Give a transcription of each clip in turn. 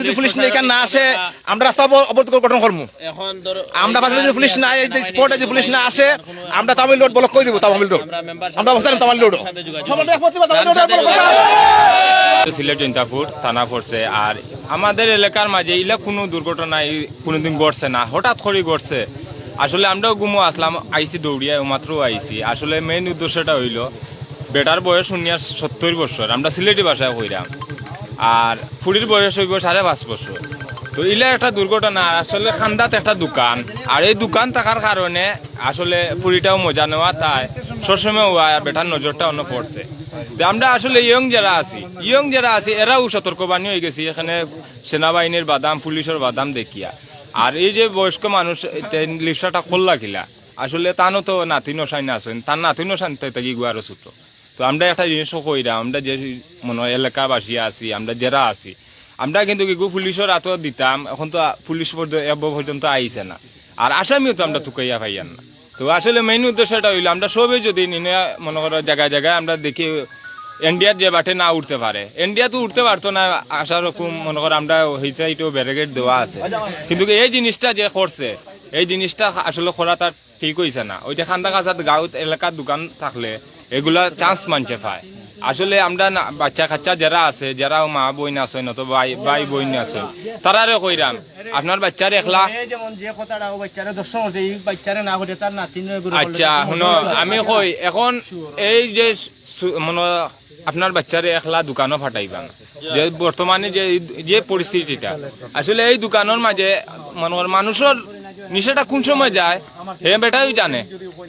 যদি পুলিশ এখানে না আসে আমরা রাস্তা অবরোধ গঠন করব আমরা যদি পুলিশ না স্পটে যদি পুলিশ না আসে আমরা তামিল রোড ব্লক করে দিব তামিল রোড আমরা অবস্থান তামিল রোড সিলেট জৈন্তাপুর থানা পড়ছে আর আমাদের এলাকার মাঝে ইলা কোনো দুর্ঘটনা কোনোদিন ঘটছে না হঠাৎ করে ঘটছে। আসলে আমরাও গুমো আসলাম আইসি দৌড়িয়া মাত্র আইসি। আসলে মেইন উদ্দেশ্যটা হইল বেটার বয়স শুনিয়া সত্তর বছর আমরা সিলেটি ভাষায় কইরাম আর ফুড়ির বয়স হইব সাড়ে পাঁচ বছর তো ইলা একটা দুর্ঘটনা আসলে খান্দাত একটা দোকান। আর এই দোকান থাকার কারণে আসলে পুরীটাও মজা নেওয়া তাই সবসময় আর বেটার নজরটা অন্য পড়ছে তো আমরা আসলে ইয়ং যারা আছি, ইয়ং যারা আছি এরাও সতর্কবাণী হয়ে গেছি, এখানে সেনাবাহিনীর বাদাম পুলিশের বাদাম দেখিয়া। আর এই যে বয়স্ক মানুষ লিপসাটা খোল্লা খিলা আসলে তানও তো নাতি নসাই না আছেন তার নাতি নসান তাকে গুয়ারও ছুটো। তো আমরা একটা জিনিসও কইরা আমরা যে মনে হয় এলাকাবাসী আছি, আমরা যারা আছি, আমরা কিন্তু কি পুলিশের হাতও দিতাম, এখন তো পুলিশ পর্য- এব পর্যন্ত আইছে না। আর আসামিও তো আমরা তুকাইয়া পাইয়ান না। তো আসলে মেইন উদ্দেশ্যটা হইল, আমরা সবে যদি মনে করো জায়গায় জায়গায় আমরা দেখি ইন্ডিয়ার যে বাটে না উঠতে পারে। ইন্ডিয়া তো উঠতে পারতো না আসার রকম মনে করো আমরা এই সাইডেও ব্যারিকেড দেওয়া আছে। কিন্তু এই জিনিসটা যে করছে, এই জিনিসটা আসলে করা তার ঠিক হইছে না। ওইটা খান্দা কাছাত গাঁত এলাকার দোকান থাকলে এগুলা চান্স মানছে পায় আসলে আমরা বাচ্চা কাচ্চা যারা আছে যারা মা বইন আছেন অথবা ভাই ভাই বইন আছেন তারারে কইরাম আপনার বাচ্চার একলা? এই যেমন যে কথাটা ও বাচ্চারে দর্শন আছে এই বাচ্চারে না ঘটে তার নাতিন আচ্ছা শুনো আমি কই এখন এই যে মনে আপনার বাচ্চারে একলা দোকানও ফাটাইবা। যে বর্তমানে যে যে পরিস্থিতিটা আসলে এই দোকানের মাঝে মনে মানুষের নিশাটা কোন সময় যায়? হে বেটাই জানে।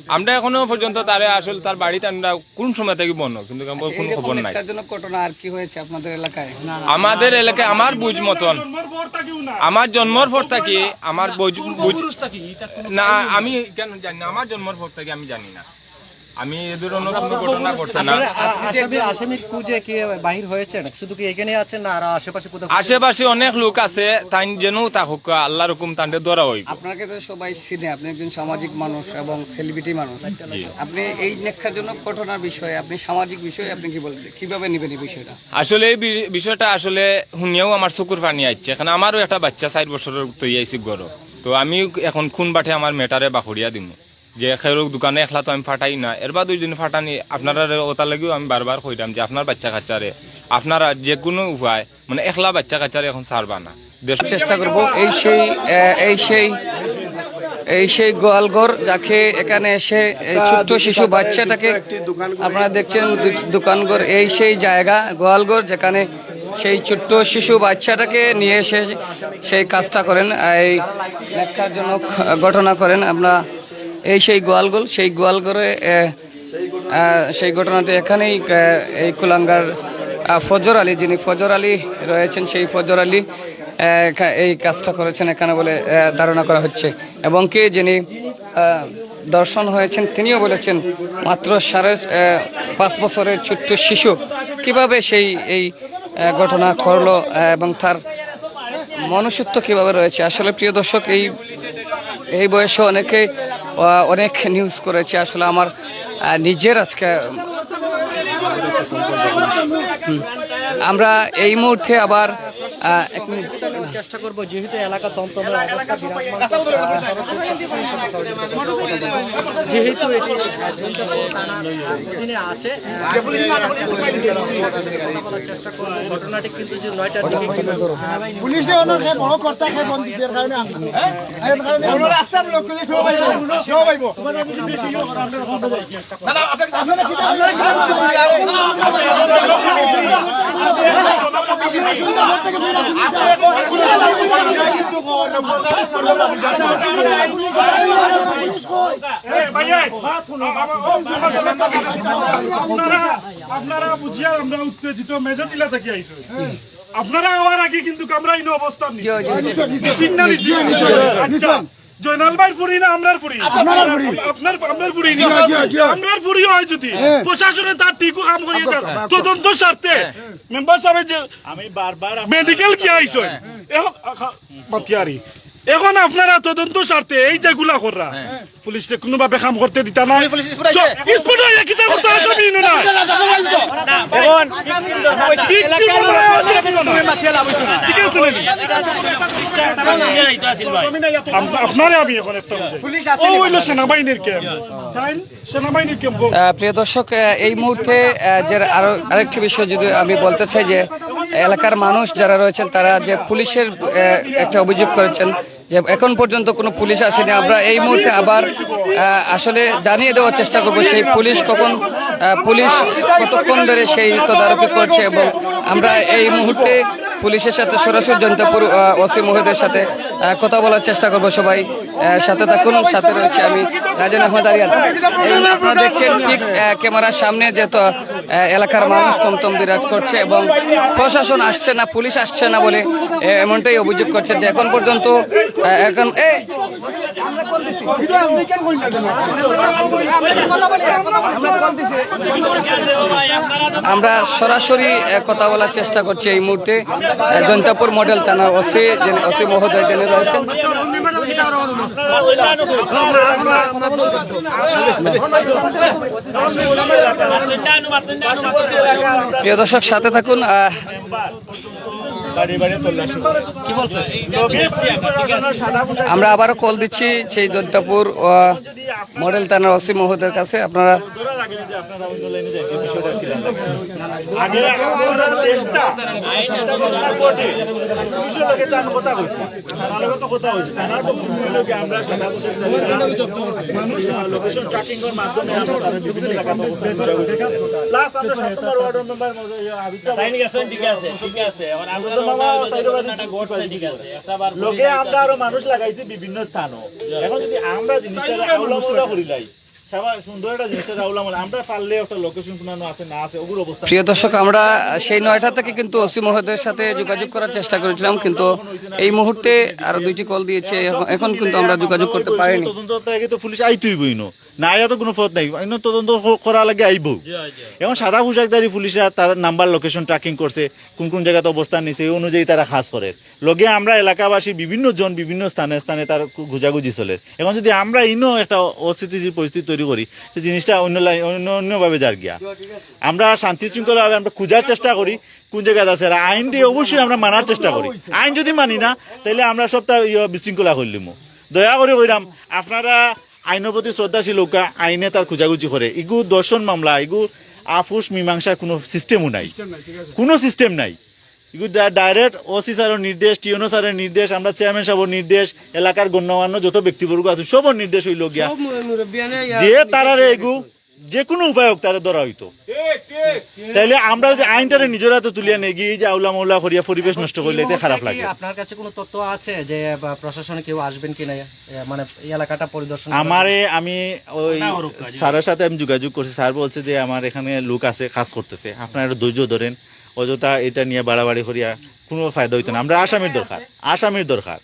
আমরা এখনও পর্যন্ত তারে আসল তার বাড়িতে আমরা কোন সময় থেকে বন্য কিন্তু কোন কোনো খবর নাই। ঘটনা আর কি হয়েছে আপনাদের এলাকায়? আমাদের এলাকায় আমার বুঝ মতন আমার জন্মর পর থাকি আমার বুঝ বুঝ না আমি কেন জানি না আমার জন্মর পর থাকি আমি জানি না। আমি এ ধরনের কোনো ঘটনা ঘটছে না। আসামির খুঁজে কি বাহির হয়েছেন? শুধু কি এখানে আছেন না আর আশেপাশে কোথাও আশেপাশে অনেক লোক আছে তাই যেন থাকুক আল্লাহ রকম তান্ডে ধরা হইব। আপনাকে তো সবাই চিনে আপনি একজন সামাজিক মানুষ এবং সেলিব্রিটি মানুষ। আপনি এই নেক্ষাজনক ঘটনার বিষয়ে আপনি সামাজিক বিষয়ে আপনি কি বলতে কীভাবে নেবেন এই বিষয়টা? আসলে এই বি- বিষয়টা আসলে শুনিয়েও আমার চকুর পানি আসছে এখন আমারও একটা বাচ্চা চার বছরের তৈরি আইছি গরো। তো আমি এখন খুন বাটে আমার মেটারে বাখরিয়া দিমু। যে খেরোক দোকানে একলা তো আমি ফাটাই না। এর বা দুই দিন ফাটানি আপনারা ওটা লাগেও আমি বারবার কইরাম যে আপনার বাচ্চা কাচ্চারে আপনারা যে কোনো উপায় মানে একলা বাচ্চা কাচ্চারে এখন ছাড়বা না। চেষ্টা করব এই সেই এই সেই এই সেই গোয়ালঘর যাকে এখানে এসে এই ছোট্ট শিশু বাচ্চাটাকে আপনারা দেখছেন দোকানঘর এই সেই জায়গা গোয়ালঘর যেখানে সেই ছোট্ট শিশু বাচ্চাটাকে নিয়ে এসে সেই কাজটা করেন এই ন্যাক্কারজনক ঘটনা করেন। আমরা এই সেই গোয়ালঘর সেই আহ, সেই ঘটনাটি এখানেই এই কুলাঙ্গার ফজর আলী যিনি ফজর আলী রয়েছেন সেই ফজর আলী এই কাজটা করেছেন এখানে বলে ধারণা করা হচ্ছে। এবং কি যিনি দর্শন হয়েছেন তিনিও বলেছেন মাত্র সাড়ে পাঁচ বছরের ছোট্ট শিশু কীভাবে সেই এই ঘটনা করল এবং তার মনুষ্যত্ব কীভাবে রয়েছে? আসলে প্রিয় দর্শক এই এই বয়সে অনেকে অনেক নিউজ করেছে আসলে আমার নিজের আজকে। আমরা এই মুহূর্তে আবার এক মিনিট চেষ্টা করব যেহেতু এলাকা তন্তমের অবস্থা। যেহেতু এটি আছে চেষ্টা করব ঘটনাটি কিন্তু যে নয়টার দিকে পুলিশে বড় কর্তা খাই বন্ধ দিছে কারণে আমি রাস্তার লোক আপনারা আপনারা বুঝিয়া আমরা উত্তেজিত মেজর টিলা থেকে আইসো আপনারা হওয়ার আগে কিন্তু আমরা ইন অবস্থান আচ্ছা। জয়নাল ভাই ফুরি না আমরার ফুরি? আপনার আপনার ফুরি না? আমরার ফুরি হয় যদি প্রশাসনে তার টিকু কাম করিয়ে দেন। তদন্ত স্বার্থে। মেম্বার সাহেব যে আমি বারবার মেডিকেল কি আইছো এখন মাতিয়ারি। এখন আপনারা তদন্ত স্বার্থে এই যে গুলা কররা পুলিশে কোনোভাবে কাম করতে দিতা না প্রিয় দর্শক এই মুহূর্তে আহ, যে আরও আরেকটি বিষয় যদি আমি বলতে চাই যে এলাকার মানুষ যারা রয়েছেন, তারা যে পুলিশের একটা অভিযোগ করেছেন যে এখন পর্যন্ত কোনো পুলিশ আসেনি। আমরা এই মুহূর্তে আবার আসলে জানিয়ে দেওয়ার চেষ্টা করব সেই পুলিশ কখন পুলিশ কতক্ষণ ধরে সেই তদারকি করছে এবং আমরা এই মুহূর্তে পুলিশের সাথে সরাসরি জনতাপুর ওসি মহিদের সাথে কথা বলার চেষ্টা করব সবাই। সাথে থাকুন সাথে রয়েছে আমি রাজন আহমদ আরিয়ান। আপনারা দেখছেন ঠিক ক্যামেরার সামনে যে তো আহ, এলাকার মানুষ তমতম বিরাজ করছে এবং প্রশাসন আসছে না পুলিশ আসছে না বলে এমনটাই অভিযোগ করছে যে এখন পর্যন্ত এখন এ আমরা সরাসরি কথা বলার চেষ্টা করছি এই মুহূর্তে। জনতাপুর মডেল থানার যিনি- ওসি মহোদয় যিনি রয়েছেন। প্রিয় দর্শক সাথে থাকুন আমরা আবারও কল দিচ্ছি সেই দন্তাপুর মডেল থানার ওসি মহোদয়ের কাছে। আপনারা প্লাস সাত নম্বর ওয়ার্ড ঠিক আছে ঠিক আছে। এখন আমরা লোকে আমরা আরও মানুষ লাগাইছি বিভিন্ন স্থানও। এখন যদি আমরা জিনিসটা করি মাউলা না প্রিয় দর্শক আমরা সেই নয়টা থেকে কিন্তু ওসি মহোদয়ের সাথে যোগাযোগ করার চেষ্টা করেছিলাম কিন্তু এই মুহূর্তে আরও দুইটি কল দিয়েছে এখন- কিন্তু আমরা যোগাযোগ করতে পারিনি। তদন্ত পুলিশ আইতই বইনো না। আয়া তো কোনো পথ নাই। অন্য তদন্ত করা লাগে আইব। এখন সাদা পোশাকধারী পুলিশরা তার নাম্বার লোকেশন ট্র্যাকিং করছে কোন কোন জায়গাতে অবস্থান নিছে এই অনুযায়ী তারা খাস করে। লগে আমরা এলাকাবাসী বিভিন্ন জন বিভিন্ন স্থানে স্থানে তার গুজাগুজি চলে। এখন যদি আমরা ইনো একটা অস্থিতিশীল পরিস্থিতি তৈরি করি সে জিনিসটা অন্য লাই- অন্য অন্যভাবে যার গিয়া। আমরা শান্তি শৃঙ্খলা আমরা খোঁজার চেষ্টা করি কোন জায়গায় আছে। আর আইন দিয়ে অবশ্যই আমরা মানার চেষ্টা করি। আইন যদি মানি না তাহলে আমরা সবটা ইয়ে বিশৃঙ্খলা করলিম দয়া করে কইরাম আপনারা আইনের প্রতি শ্রদ্ধাশীল লোকা আইনে তার খোঁজাখুঁজি করে। ইগু দর্শন মামলা ইগু আফুস মীমাংসার কোনো সিস্টেমও নাই। কোনো সিস্টেম নাই। ডাইরেক্ট ওসি স্যারের নির্দেশ টিউনো স্যারের নির্দেশ আমরা চেয়ারম্যান সাহেবের নির্দেশ এলাকার গণ্যমান্য যত ব্যক্তিবর্গ আছে সবর নির্দেশ হইল গিয়া। যে তারা এগু যে কোনো উপায় হোক তারা ধরা হইতো। তাইলে আমরা যে আইনটারে নিজের হাতে তুলিয়া নেই গিয়ে যে আউলা মৌলা করিয়া পরিবেশ নষ্ট করলে এতে খারাপ লাগে। আপনার কাছে কোনো তথ্য আছে যে প্রশাসনে কেউ আসবেন কিনা মানে এই এলাকাটা পরিদর্শন? আমারে আমি ওই স্যারের সাথে আমি যোগাযোগ করছি। স্যার বলছে যে আমার এখানে লোক আছে কাজ করতেছে। আপনারা একটু ধৈর্য ধরেন। অযথা এটা নিয়ে বাড়াবাড়ি করিয়া কোনো ফায়দা হইতো না। আমরা আসামির দরকার। আসামির দরকার।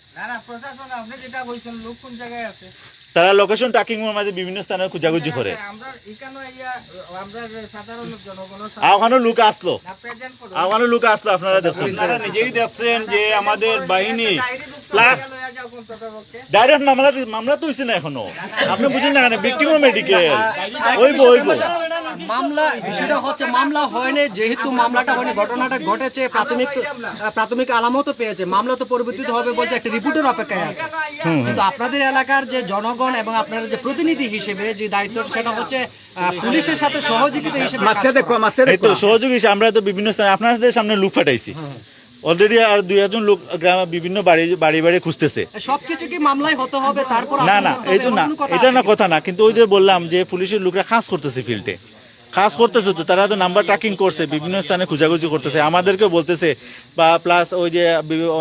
তারা লোকেশন ট্র্যাকিং এর মাঝে বিভিন্ন স্থানে খোঁজাখুঁজি করে। আমরা এখানে আমরা সাধারণ জনগণ ওখানে লোক আসলো। প্রেজেন্ট করো। ওখানে লোক আসলো আপনারা দেখছেন। আপনারা নিজেই দেখছেন যে আমাদের বাহিনী প্লাস ডাইরেক্ট মামলা মামলা তো হইছে না এখনও। আপনি বুঝেন না কেন ভিক্টিম মেডিকেল মামলা বিষয়টা হচ্ছে মামলা হয়নি যেহেতু মামলাটা হয়নি ঘটনাটা ঘটেছে প্রাথমিক প্রাথমিক আলামতও পেয়েছে। মামলা তো পরিবর্তিত হবে বলছে একটা রিপোর্টের অপেক্ষায় আছে। কিন্তু আপনাদের এলাকার যে জনগণ এবং আপনাদের যে প্রতিনিধি হিসেবে যে দায়িত্ব সেটা হচ্ছে পুলিশের সাথে সহযোগিতা হিসেবে সহযোগী হিসেবে আমরা তো বিভিন্ন স্থানে আপনাদের সামনে লুক ফাটাইছি। অলরেডি আর দুই একজন লোক গ্রামে বিভিন্ন বাড়ি বাড়ি বাড়ি খুঁজতেছে। সবকিছু কি মামলায় হতে হবে? তারপর না না এই তো না এটা না কথা না কিন্তু ওই যে বললাম যে পুলিশের লোকরা খাস করতেছে ফিল্ডে। খাস করতেছে তো তারা তো নাম্বার ট্র্যাকিং করছে বিভিন্ন স্থানে খোঁজাখুঁজি করতেছে। আমাদেরকে বলতেছে বা প্লাস ওই যে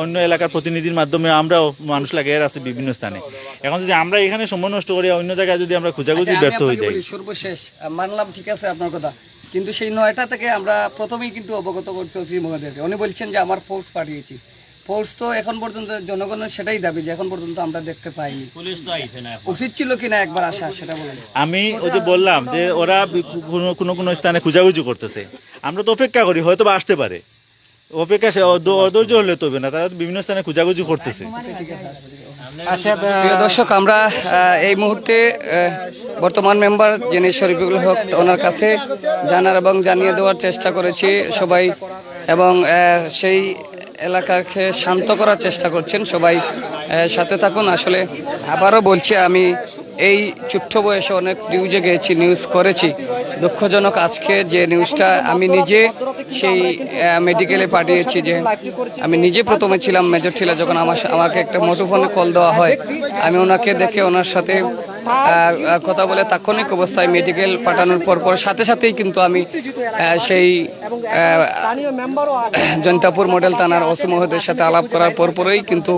অন্য এলাকার প্রতিনিধির মাধ্যমে আমরাও মানুষ লাগিয়ে আছে বিভিন্ন স্থানে। এখন যদি আমরা এখানে সময় নষ্ট করি অন্য জায়গায় যদি আমরা খোঁজাখুঁজি আচ্ছা, ব্যর্থ হয়ে যাই। সর্বশেষ মানলাম ঠিক আছে আপনার কথা। কিন্তু সেই নয়টা থেকে আমরা প্রথমেই কিন্তু অবগত করছি ওসি মহোদয়কে। উনি বলছেন যে আমার ফোর্স পাঠিয়েছি। ফোর্স তো এখন পর্যন্ত জনগণের সেটাই দাবি যে এখন পর্যন্ত আমরা দেখতে পাইনি। পুলিশ তো আইছে না উচিত ছিল কিনা একবার আসা সেটা বলেন। আমি ওই যে বললাম যে ওরা কোনো কোনো স্থানে খুঁজাখুঁজি করতেছে। আমরা তো অপেক্ষা করি হয়তো বা আসতে পারে। অপেক্ষা অধৈর্য হলে তো হবে না, তারা বিভিন্ন স্থানে খোঁজাখুঁজি করতেছে। আচ্ছা প্রিয় দর্শক, আমরা এই মুহূর্তে বর্তমান মেম্বার যিনি শরীফুল হক, ওনার কাছে জানার এবং জানিয়ে দেওয়ার চেষ্টা করেছি সবাই এবং সেই এলাকাকে শান্ত করার চেষ্টা করছেন, সবাই সাথে থাকুন। আসলে আবারও বলছি, আমি এই ছোট্ট বয়সে অনেক নিউজে গেছি নিউজ করেছি। দুঃখজনক আজকে যে নিউজটা আমি নিজে সেই মেডিকেলে পাঠিয়েছি যে আমি নিজে প্রথমে ছিলাম মেজর ছিল যখন আমার আমাকে একটা মুঠোফোনে কল দেওয়া হয়। আমি ওনাকে দেখে ওনার সাথে কথা বলে তাৎক্ষণিক অবস্থায় মেডিকেল পাঠানোর পর পর সাথে সাথেই কিন্তু আমি সেই জৈন্তাপুর মডেল থানার ওসি মহোদয়ের সাথে আলাপ করার পর পরই কিন্তু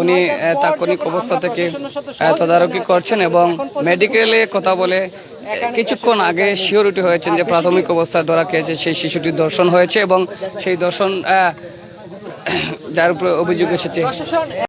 উনি তাৎক্ষণিক অবস্থা থেকে তদারকি করছেন এবং মেডিকেলে কথা বলে, কিছুক্ষণ আগে শিওরিটি হয়েছেন যে প্রাথমিক অবস্থায় ধরা খেয়েছে সেই শিশুটির দর্শন হয়েছে এবং সেই দর্শন যার উপরে অভিযোগ এসেছে।